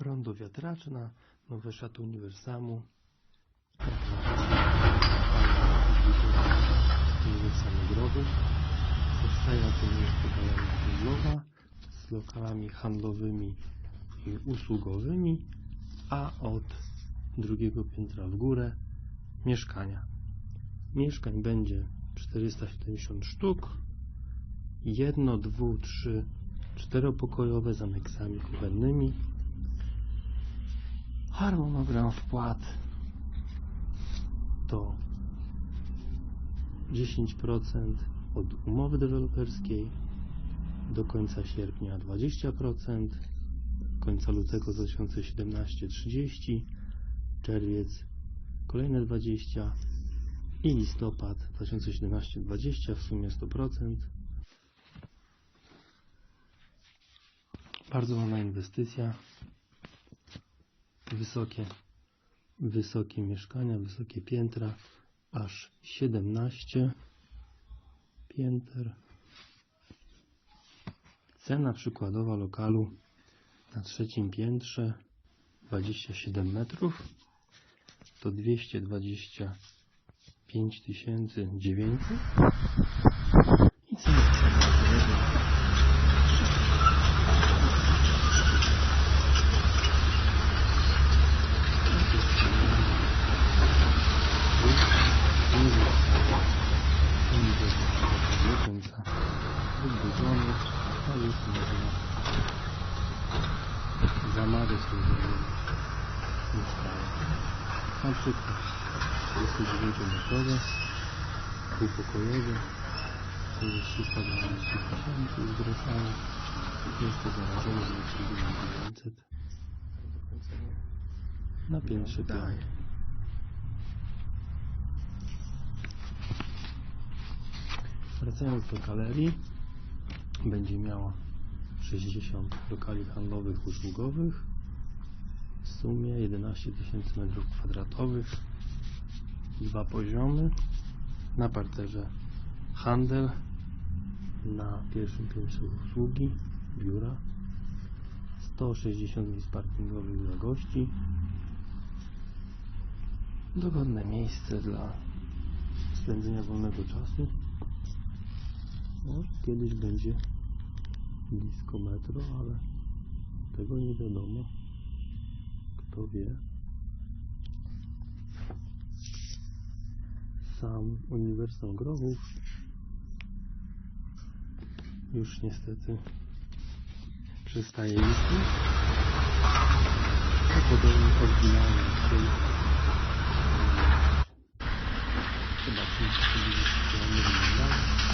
Rondo wiatraczna, nowe szaty uniwersamu. Uniwersam growy. Powstaje na tym galeria handlowa z lokalami handlowymi i usługowymi, a od drugiego piętra w górę mieszkania. Mieszkań będzie 470 sztuk. Jedno, dwu, trzy, czteropokojowe z aneksami kuchennymi. Harmonogram wpłat to 10% od umowy deweloperskiej, do końca sierpnia 20%, końca lutego 2017 30%, czerwiec kolejne 20% i listopad 2017 20%, w sumie 100%. Bardzo ładna inwestycja. Wysokie, wysokie mieszkania, wysokie piętra, aż 17 pięter. Cena przykładowa lokalu na trzecim piętrze 27 metrów to 225 900 i cena przykładowa do końca wydłużony, a już można zamawiać różne mieszkania. Na przykład 29-metrowe, półpokojowe, to jest 312 tysięcy z groszami, jest to zarażone na 900 na piętrze piątym. Wracając do galerii, będzie miała 60 lokali handlowych usługowych, w sumie 11 tysięcy m2, dwa poziomy, na parterze handel, na pierwszym piętrze usługi, biura, 160 miejsc parkingowych dla gości, dogodne miejsce dla spędzenia wolnego czasu. Może kiedyś będzie blisko metro, ale tego nie wiadomo. Kto wie. Sam Uniwersum Grobów już niestety przestaje istnieć. Podobnie oryginalny styl. Zobaczymy, co będzie.